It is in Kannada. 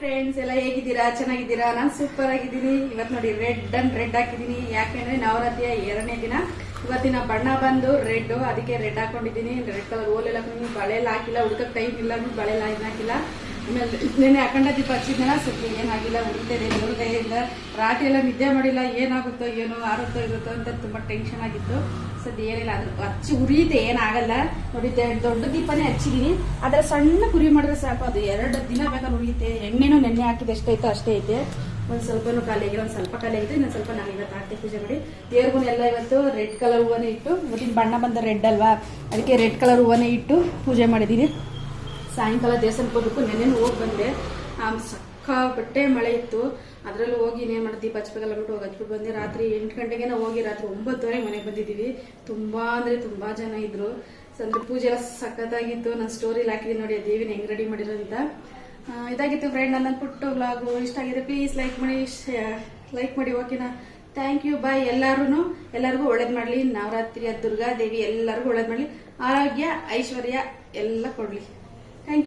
ಫ್ರೆಂಡ್ಸ್ ಎಲ್ಲ ಹೇಗಿದ್ದೀರಾ? ಚೆನ್ನಾಗಿದ್ದೀರಾ? ನಾನು ಸೂಪರ್ ಆಗಿದ್ದೀನಿ. ಇವತ್ತು ನೋಡಿ ರೆಡ್ ಅಂಡ್ ರೆಡ್ ಹಾಕಿದ್ದೀನಿ. ಯಾಕೆಂದ್ರೆ ನವರಾತ್ರಿಯ ಎರಡನೇ ದಿನ. ಇವತ್ತಿನ ಬಣ್ಣ ಬಂದು ರೆಡ್ ಅದಕ್ಕೆ ರೆಡ್ ಹಾಕೊಂಡಿದ್ದೀನಿ. ರೆಡ್ ಕಲರ್ ಓಲೆಲ್ಲ ಬಳೆಲ್ಲ ಹಾಕಿಲ್ಲ. ಹುಡುಕಕ್ಕೆ ಟೈಮ್ ಇಲ್ಲ. ಬಳೆಲ್ಲ ಬಳೆ ಹಾಕಿಲ್ಲ ಆಮೇಲೆ ನೆನೆ ಅಖಂಡ ದೀಪ ಹಚ್ಚಿದ್ನಲ್ಲ ಸ್ವಲ್ಪ ಏನಾಗಿಲ್ಲ ಉಳಿತದೆ ಮುರುಗೈಯಿಂದ ರಾತ್ರಿ ಎಲ್ಲ ನಿದ್ದೆ ಮಾಡಿಲ್ಲ, ಏನಾಗುತ್ತೋ ಏನೋ, ಆರುತ್ತೋ ಇರುತ್ತೋ ಅಂತ ತುಂಬಾ ಟೆನ್ಷನ್ ಆಗಿತ್ತು. ಸದ್ಯ ಏನಿಲ್ಲ ಅದು ಹಚ್ಚಿ ಉರಿಯುತ್ತೆ, ಏನಾಗಲ್ಲ. ನೋಡಿ ದೊಡ್ಡ ದೀಪನೇ ಹಚ್ಚಿದೀನಿ ಆದರೆ ಸಣ್ಣ ಕುರಿ ಮಾಡಿದ್ರೆ ಸಾಕು, ಅದು ಎರಡು ದಿನ ಬೇಕಾದ್ರೆ ಉರಿಯುತ್ತೆ. ಎಣ್ಣೆನೂ ನೆನ್ನೆ ಹಾಕಿದ ಎಷ್ಟೈತೋ ಅಷ್ಟೇ ಐತೆ. ಒಂದು ಸ್ವಲ್ಪನೂ ಖಾಲಿ ಒಂದು ಸ್ವಲ್ಪ ಖಾಲಿ ಆಗಿದೆ ಇನ್ನೊಂದ್ ಸ್ವಲ್ಪ ನಾನು ಇವತ್ತು ಪೂಜೆ ಮಾಡಿ. ದೇವ್ರಿಗೂ ಎಲ್ಲ ಇವತ್ತು ರೆಡ್ ಕಲರ್ ಹೂವನೇ ಇಟ್ಟು, ಇವತ್ತಿನ ಬಣ್ಣ ಬಂದ ರೆಡ್ ಅಲ್ವಾ? ಅದಕ್ಕೆ ರೆಡ್ ಕಲರ್ ಹೂವನೇ ಇಟ್ಟು ಪೂಜೆ ಮಾಡಿದೀನಿ ಸಾಯಂಕಾಲ ದೇವಸ್ಥಾನಕ್ಕೆ ಹೋಗ್ಬೇಕು. ನೆನ್ನೆ ಹೋಗಿ ಬಂದೆ. ಸಿಕ್ಕಾಪಟ್ಟೆ ಮಳೆ ಇತ್ತು. ಅದರಲ್ಲೂ ಹೋಗಿ ಇನ್ನೇನು ಮಾಡಿ ದೀಪ ಹಚ್ಬೇಕಲ್ಲ ಬಿಟ್ಟು ಹೋಗಿ ಹಚ್ಬಿಟ್ಟು ಬಂದೆ. ರಾತ್ರಿ ಎಂಟು ಗಂಟೆಗೆ ಹೋಗಿ ರಾತ್ರಿ ಒಂಬತ್ತುವರೆಗೆ ಮನೆಗೆ ಬಂದಿದ್ದೀವಿ. ತುಂಬಾ ಅಂದ್ರೆ ತುಂಬಾ ಜನ ಇದ್ರು. ಅಂದರೆ ಪೂಜೆ ಎಲ್ಲ ಸಖತ್ತಾಗಿತ್ತು. ನನ್ನ ಸ್ಟೋರಿಲಿ ಹಾಕಿದ್ದೀನಿ ನೋಡಿ ದೇವಿನ ಹೆಂಗ್ ರೆಡಿ ಮಾಡಿರೋಂತ ಇದಾಗಿತ್ತು ಫ್ರೆಂಡ್ ನನ್ನ ಪುಟ್ಟು ವ್ಲಾಗು ಇಷ್ಟ ಆಗಿದೆ ಪ್ಲೀಸ್ ಲೈಕ್ ಮಾಡಿ ಲೈಕ್ ಮಾಡಿ ಓಕೆನಾ ಥ್ಯಾಂಕ್ ಯು ಬಾಯ್ ಎಲ್ಲರೂ ಎಲ್ಲರಿಗೂ ಒಳ್ಳೇದು ಮಾಡಲಿ. ನವರಾತ್ರಿಯ ದುರ್ಗಾ ದೇವಿ ಎಲ್ಲರಿಗೂ ಒಳ್ಳೇದು ಮಾಡಲಿ. ಆರೋಗ್ಯ, ಐಶ್ವರ್ಯ ಎಲ್ಲ ಕೊಡ್ಲಿ.